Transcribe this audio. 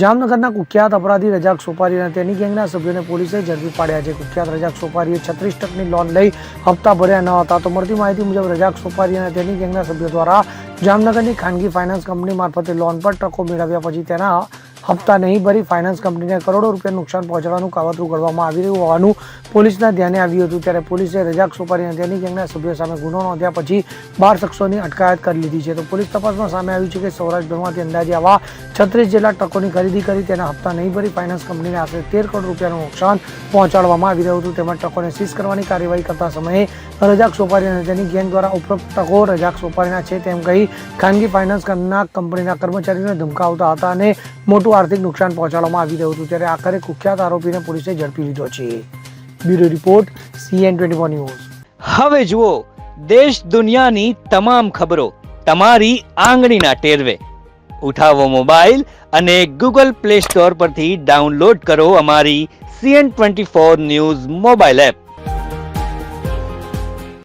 જામનગરના કુખ્યાત અપરાધી રજાક સોપારી અને તેની ગેંગના સભ્યોને પોલીસે ઝડપી પાડ્યા છે. કુખ્યાત રજાક સોપારીએ છત્રીસ ટકની લોન લઈ હપ્તા ભર્યા ન હતા તો મળતી માહિતી મુજબ રજાક સોપારી અને તેની ગેંગના સભ્યો દ્વારા જામનગરની ખાનગી ફાઇનાન્સ કંપની મારફતે લોન પર ટ્રકો મેળવ્યા પછી તેના હપ્તા નહીં ભરી ફાઇનાન્સ કંપનીને કરોડો રૂપિયા નુકસાન પહોંચાડવાનું કાવતરું કરવામાં આવી રહ્યું હોવાનું પોલીસના ધ્યાને આવ્યું હતું. ત્યારે પોલીસે રજાક સોપારી અને તેની ગેંગના સભ્યો સામે ગુનો નોંધ્યા પછી બાર શખ્સોની અટકાયત કરી લીધી છે. તો પોલીસ તપાસમાં સામે આવ્યું છે કે સૌરાષ્ટ્રભરમાંથી અંદાજે આવા છત્રીસ જેટલા ટ્રકોની ખરીદી કરી તેના હપ્તા નહીં ભરી ફાઇનાન્સ કંપનીને આશરે તેર કરોડ રૂપિયાનું નુકસાન પહોંચાડવામાં આવી રહ્યું હતું. તેમજ ટ્રકોને સીઝ કરવાની કાર્યવાહી કરતા સમયે રજાક સોપારી અને તેની ગેંગ દ્વારા ઉપરોક્ત ટ્રકો રજાક સોપારીના છે તેમ કહી ખાનગી ફાઇનાન્સ કંપનીના કંપનીના કર્મચારીઓને ધમકાવતા હતા અને મોટું આર્થિક નુકસાન પહોંચાડવામાં આવી રહ્યું હતું, ત્યારે આખરે કુખ્યાત આરોપીને પોલીસે ઝડપી લીધો છે. Bureau report, CN twenty news. હવે જુઓ, દેશ દુનિયાની તમામ ખબરો તમારી આંગળીના ટેરવે. ઉઠાવો મોબાઈલ અને ગૂગલ પ્લે સ્ટોર પરથી ડાઉનલોડ કરો અમારી CN twenty four news mobile app.